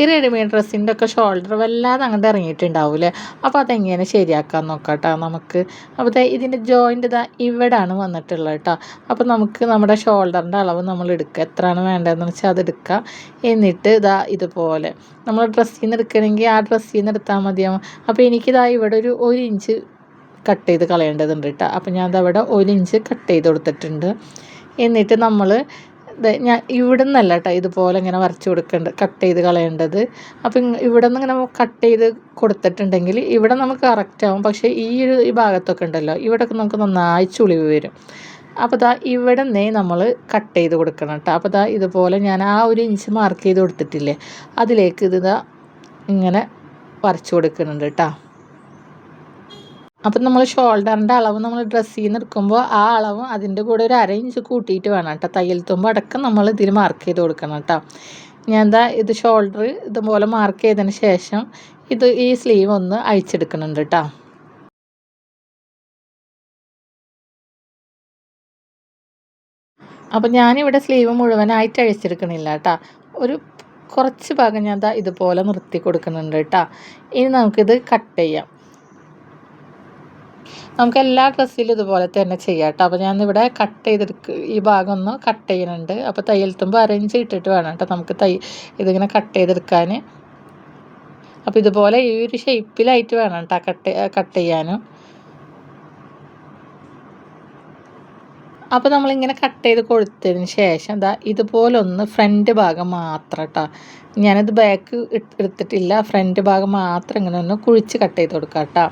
ഈ റെഡിമെയ്ഡ് ഡ്രസ്സിന്റെ ഒക്കെ ഷോൾഡർ വല്ലാതെ അങ്ങോട്ട് ഇറങ്ങിയിട്ടുണ്ടാവില്ലേ? അപ്പോൾ അതെങ്ങനെ ശരിയാക്കാൻ നോക്കാം നമുക്ക്? അപ്പോൾ ഇതിന്റെ ജോയിന്റ് ഇതാ ഇവിടാണ് വന്നിട്ടുള്ളത് കേട്ടോ അപ്പോൾ നമുക്ക് നമ്മുടെ ഷോൾഡറിന്റെ അളവ് നമ്മൾ എടുക്കുക എത്രയാണ് വേണ്ടതെന്ന് വെച്ചാൽ അത് എടുക്കുക എന്നിട്ട് ഇതാ ഇതുപോലെ. നമ്മൾ ഡ്രസ്സിൽ നിന്ന് എടുക്കണമെങ്കിൽ ആ ഡ്രസ്സിൽ നിന്ന് എടുത്താൽ മതിയാവും. അപ്പോൾ എനിക്കിതാ ഇവിടെ ഒരു ഒരു ഇഞ്ച് കട്ട് ചെയ്ത് കളയേണ്ടതുണ്ട് കേട്ടോ അപ്പോൾ ഞാൻ അതവിടെ ഒരു ഇഞ്ച് കട്ട് ചെയ്ത് കൊടുത്തിട്ടുണ്ട്. എന്നിട്ട് നമ്മൾ ഞാൻ ഇവിടെ നിന്നല്ല കേട്ടോ ഇതുപോലെ ഇങ്ങനെ വരച്ച് കൊടുക്കേണ്ടത് കട്ട് ചെയ്ത് കളയേണ്ടത്. അപ്പം ഇവിടെ നിന്ന് ഇങ്ങനെ കട്ട് ചെയ്ത് കൊടുത്തിട്ടുണ്ടെങ്കിൽ ഇവിടെ നമുക്ക് കറക്റ്റ് ആവും. പക്ഷേ ഈ ഒരു ഈ ഭാഗത്തൊക്കെ ഉണ്ടല്ലോ ഇവിടെയൊക്കെ നമുക്ക് നന്നായി ചുളിവ് വരും. അപ്പോൾ ദാ ഇവിടെ നിന്നേ നമ്മൾ കട്ട് ചെയ്ത് കൊടുക്കണം കേട്ടോ അപ്പോൾ ദാ ഇതുപോലെ ഞാൻ ആ ഒരു ഇഞ്ച് മാർക്ക് ചെയ്ത് കൊടുത്തിട്ടില്ലേ അതിലേക്ക് ഇത് ഇങ്ങനെ വരച്ച് കൊടുക്കുന്നുണ്ട് കേട്ടോ അപ്പം നമ്മൾ ഷോൾഡറിന്റെ അളവ് നമ്മൾ ഡ്രസ്സ് നിന്ന് എടുക്കുമ്പോൾ ആ അളവ് അതിന്റെ കൂടെ ഒരു അര ഇഞ്ച് കൂട്ടിയിട്ട് വേണം കേട്ടോ തയ്യൽ തുമ്പ് അടക്കം നമ്മൾ ഇതിൽ മാർക്ക് ചെയ്ത് കൊടുക്കണം കേട്ടോ ഞാൻ എന്താ ഇത് ഷോൾഡർ ഇതുപോലെ മാർക്ക് ചെയ്തതിന് ശേഷം ഇത് ഈ സ്ലീവ് ഒന്ന് അഴിച്ചെടുക്കുന്നുണ്ട് കേട്ടോ അപ്പം ഞാനിവിടെ സ്ലീവ് മുഴുവനായിട്ട് അഴിച്ചെടുക്കണില്ല കേട്ടോ ഒരു കുറച്ച് ഭാഗം ഞാൻ ഇതുപോലെ നിർത്തി കൊടുക്കുന്നുണ്ട് കേട്ടോ ഇനി നമുക്കിത് കട്ട് ചെയ്യാം. നമുക്ക് എല്ലാ ഡ്രസ്സിലും ഇതുപോലെ തന്നെ ചെയ്യാം കേട്ടോ. അപ്പോൾ ഞാനിവിടെ കട്ട് ചെയ്തെടുക്ക് ഈ ഭാഗം ഒന്ന് കട്ട് ചെയ്യുന്നുണ്ട്. അപ്പോൾ തയ്യൽ തുമ്പ് അറേഞ്ച് ഇട്ടിട്ട് വേണം കേട്ടോ നമുക്ക് തൈ ഇതിങ്ങനെ കട്ട് ചെയ്തെടുക്കാൻ അപ്പോൾ ഇതുപോലെ ഈ ഒരു ഷേപ്പിലായിട്ട് വേണം കേട്ടോ കട്ട് കട്ട് ചെയ്യാനും. അപ്പോൾ നമ്മളിങ്ങനെ കട്ട് ചെയ്ത് കൊടുത്തതിന് ശേഷം ഇതാ ഇതുപോലൊന്ന് ഫ്രണ്ട് ഭാഗം മാത്രം കേട്ടോ. ഞാനത് ബാക്ക് എടുത്തിട്ടില്ല. ഫ്രണ്ട് ഭാഗം മാത്രം ഇങ്ങനെ ഒന്ന് കുഴിച്ച് കട്ട് ചെയ്ത് കൊടുക്കാം കേട്ടോ.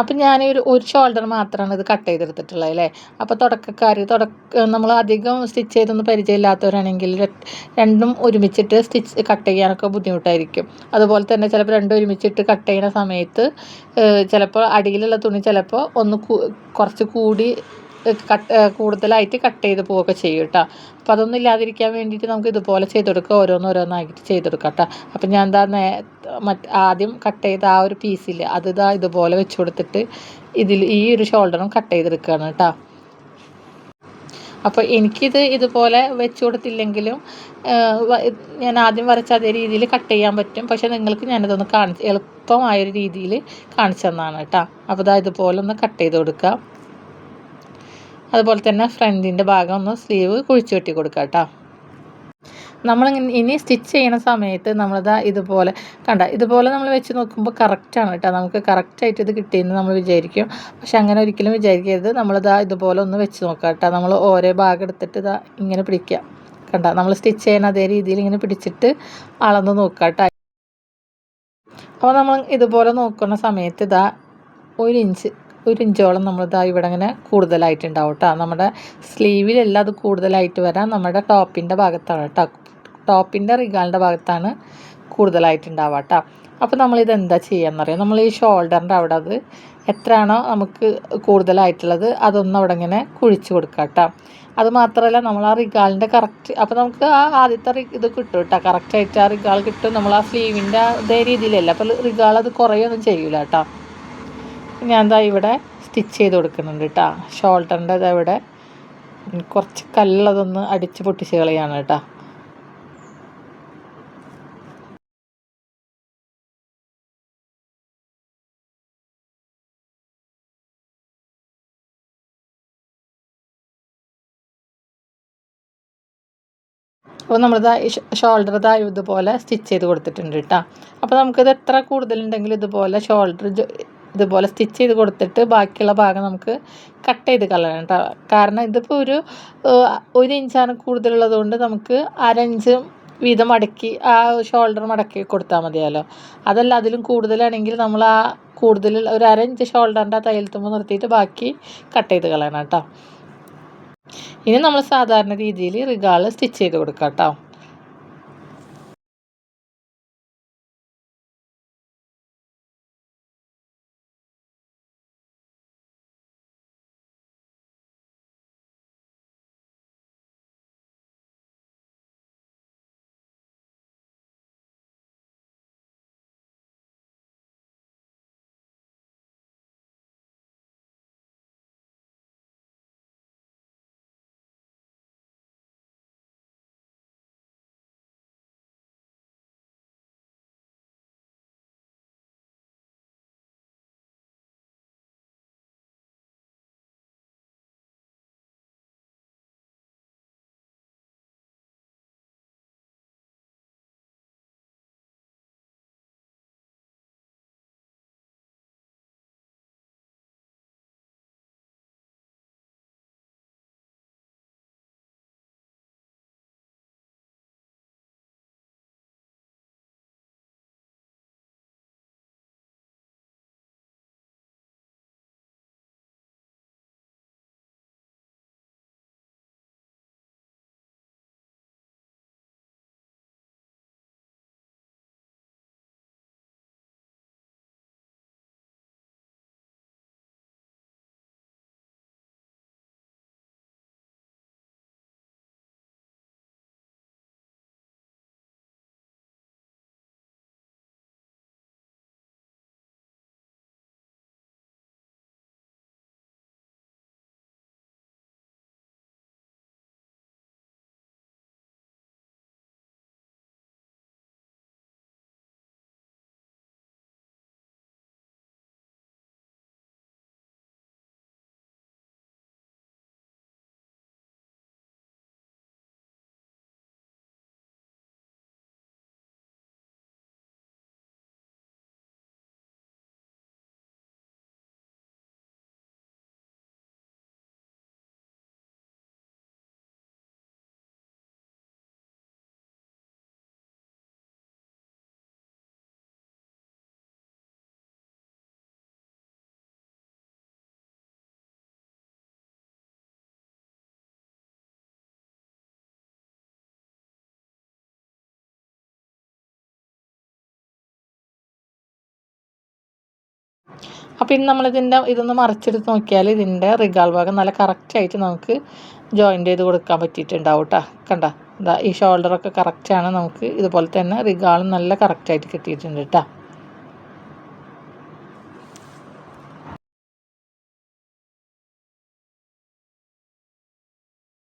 അപ്പം ഞാൻ ഒരു ഒരു ഷോൾഡർ മാത്രമാണ് ഇത് കട്ട് ചെയ്തെടുത്തിട്ടുള്ളത് അല്ലേ അപ്പോൾ തുടക്കക്കാർ തുടക്ക നമ്മൾ അധികം സ്റ്റിച്ച് ചെയ്തൊന്നും പരിചയമില്ലാത്തവരാണെങ്കിൽ രണ്ടും ഒരുമിച്ചിട്ട് സ്റ്റിച്ച് കട്ട് ചെയ്യാനൊക്കെ ബുദ്ധിമുട്ടായിരിക്കും. അതുപോലെ തന്നെ ചിലപ്പോൾ രണ്ടും ഒരുമിച്ചിട്ട് കട്ട് ചെയ്യുന്ന സമയത്ത് ചിലപ്പോൾ അടിയിലുള്ള തുണി ചിലപ്പോൾ ഒന്ന് കുറച്ച് കൂടി കട്ട് കൂടുതലായിട്ട് കട്ട് ചെയ്ത് പോവുകയൊക്കെ ചെയ്യും കേട്ടോ അപ്പോൾ അതൊന്നും ഇല്ലാതിരിക്കാൻ വേണ്ടിയിട്ട് നമുക്ക് ഇതുപോലെ ചെയ്തെടുക്കുക ഓരോന്നോരോന്നായിട്ട് ചെയ്തെടുക്കാം കേട്ടോ അപ്പം ഞാൻ എന്താ നേ മറ്റ് ആദ്യം കട്ട് ചെയ്ത ആ ഒരു പീസിൽ അത് ഇതാ ഇതുപോലെ വെച്ച് കൊടുത്തിട്ട് ഇതിൽ ഈ ഒരു ഷോൾഡറും കട്ട് ചെയ്തെടുക്കുകയാണ് കേട്ടോ അപ്പോൾ എനിക്കിത് ഇതുപോലെ വെച്ച് കൊടുത്തില്ലെങ്കിലും ഞാൻ ആദ്യം വരച്ച അതേ രീതിയിൽ കട്ട് ചെയ്യാൻ പറ്റും. പക്ഷെ നിങ്ങൾക്ക് ഞാനിതൊന്ന് കാണിച്ച് എളുപ്പമായൊരു രീതിയിൽ കാണിച്ചു തന്നാണ് കേട്ടോ അപ്പോൾ ഇതാ ഇതുപോലെ ഒന്ന് കട്ട് ചെയ്ത് കൊടുക്കുക അതുപോലെ തന്നെ ഫ്രണ്ടിന്റെ ഭാഗം ഒന്ന് സ്ലീവ് കുഴിച്ചു വെട്ടി കൊടുക്കുക കേട്ടോ. നമ്മൾ ഇനി സ്റ്റിച്ച് ചെയ്യുന്ന സമയത്ത് നമ്മളിതാ ഇതുപോലെ കണ്ട ഇതുപോലെ നമ്മൾ വെച്ച് നോക്കുമ്പോൾ കറക്റ്റാണ് കേട്ടോ. നമുക്ക് കറക്റ്റായിട്ട് ഇത് കിട്ടിയെന്ന് നമ്മൾ വിചാരിക്കും. പക്ഷെ അങ്ങനെ ഒരിക്കലും വിചാരിക്കരുത്. നമ്മളിതാ ഇതുപോലെ ഒന്ന് വെച്ച് നോക്കാം കേട്ടോ. നമ്മൾ ഓരോ ഭാഗം എടുത്തിട്ട് ഇതാ ഇങ്ങനെ പിടിക്കുക. കണ്ട നമ്മൾ സ്റ്റിച്ച് ചെയ്യുന്ന അതേ രീതിയിൽ ഇങ്ങനെ പിടിച്ചിട്ട് അളന്ന് നോക്കാം കേട്ടോ. അപ്പോൾ നമ്മൾ ഇതുപോലെ നോക്കുന്ന സമയത്ത് ഇതാ ഒരു ഇഞ്ച് ഒരു ഇഞ്ചോളം നമ്മളിതാ ഇവിടെ ഇങ്ങനെ കൂടുതലായിട്ടുണ്ടാവും കേട്ടോ നമ്മുടെ സ്ലീവിലല്ല അത് കൂടുതലായിട്ട് വരാം നമ്മുടെ ടോപ്പിന്റെ ഭാഗത്താണ് കേട്ടോ. ടോപ്പിന്റെ റിഗാളിന്റെ ഭാഗത്താണ് കൂടുതലായിട്ടുണ്ടാവുക കേട്ടോ അപ്പോൾ നമ്മളിത് എന്താ ചെയ്യാന്നറിയാം? നമ്മൾ ഈ ഷോൾഡറിന്റെ അവിടെ അത് എത്രയാണോ നമുക്ക് കൂടുതലായിട്ടുള്ളത് അതൊന്നും അവിടെ ഇങ്ങനെ കുഴിച്ച് കൊടുക്കുക കേട്ടോ. അത് മാത്രമല്ല നമ്മൾ ആ റിഗാളിന്റെ കറക്റ്റ് അപ്പോൾ നമുക്ക് ആ ആദ്യത്തെ ഇത് കിട്ടും കേട്ടോ. കറക്റ്റായിട്ട് ആ റിഗാൾ കിട്ടും. നമ്മൾ ആ സ്ലീവിന്റെ അതേ രീതിയിലല്ല. അപ്പോൾ റിഗാൾ അത് കുറയൊന്നും ചെയ്യില്ല കേട്ടോ. ഞാൻ ദാ ഇവിടെ സ്റ്റിച്ച് ചെയ്ത് കൊടുക്കുന്നുണ്ട് കേട്ടോ ഷോൾഡറിന്റെ ഇവിടെ കുറച്ച് കല്ലതൊന്ന് അടിച്ച് പൊട്ടിച്ച് കളയാണ് കേട്ടോ അപ്പോൾ നമ്മളിതാ ഷോൾഡർ ഇതാ ഇതുപോലെ സ്റ്റിച്ച് ചെയ്ത് കൊടുത്തിട്ടുണ്ട് കേട്ടോ അപ്പോൾ നമുക്കിത് എത്ര കൂടുതലുണ്ടെങ്കിലും ഇതുപോലെ ഷോൾഡർ ഇതുപോലെ സ്റ്റിച്ച് ചെയ്ത് കൊടുത്തിട്ട് ബാക്കിയുള്ള ഭാഗം നമുക്ക് കട്ട് ചെയ്ത് കളയണം കേട്ടോ. കാരണം ഇതിപ്പോൾ ഒരു ഒരു ഇഞ്ചാണ് കൂടുതലുള്ളത് കൊണ്ട് നമുക്ക് അരഞ്ച് വീതം മടക്കി ആ ഷോൾഡർ മടക്കി കൊടുത്താൽ മതിയല്ലോ. അതല്ല അതിലും കൂടുതലാണെങ്കിൽ നമ്മൾ ആ കൂടുതൽ ഒരു അരഞ്ച് ഷോൾഡറിന്റെ തയ്യൽ തുമ്പ് നിർത്തിയിട്ട് ബാക്കി കട്ട് ചെയ്ത് കളയണം കേട്ടോ. ഇനി നമ്മൾ സാധാരണ രീതിയിൽ റിഗാൾ സ്റ്റിച്ച് ചെയ്ത് കൊടുക്കാം കേട്ടോ. അപ്പോൾ ഇനി നമ്മളിതിന്റെ ഇതൊന്ന് മറിച്ചെടുത്ത് നോക്കിയാൽ ഇതിന്റെ റിഗാൾ ഭാഗം നല്ല കറക്റ്റായിട്ട് നമുക്ക് ജോയിന്റ് ചെയ്ത് കൊടുക്കാൻ പറ്റിയിട്ടുണ്ടാവും കേട്ടോ കണ്ട? ഇതാ ഈ ഷോൾഡറൊക്കെ കറക്റ്റാണ് നമുക്ക് ഇതുപോലെ തന്നെ റിഗാളും നല്ല കറക്റ്റായിട്ട് കിട്ടിയിട്ടുണ്ട് കേട്ടോ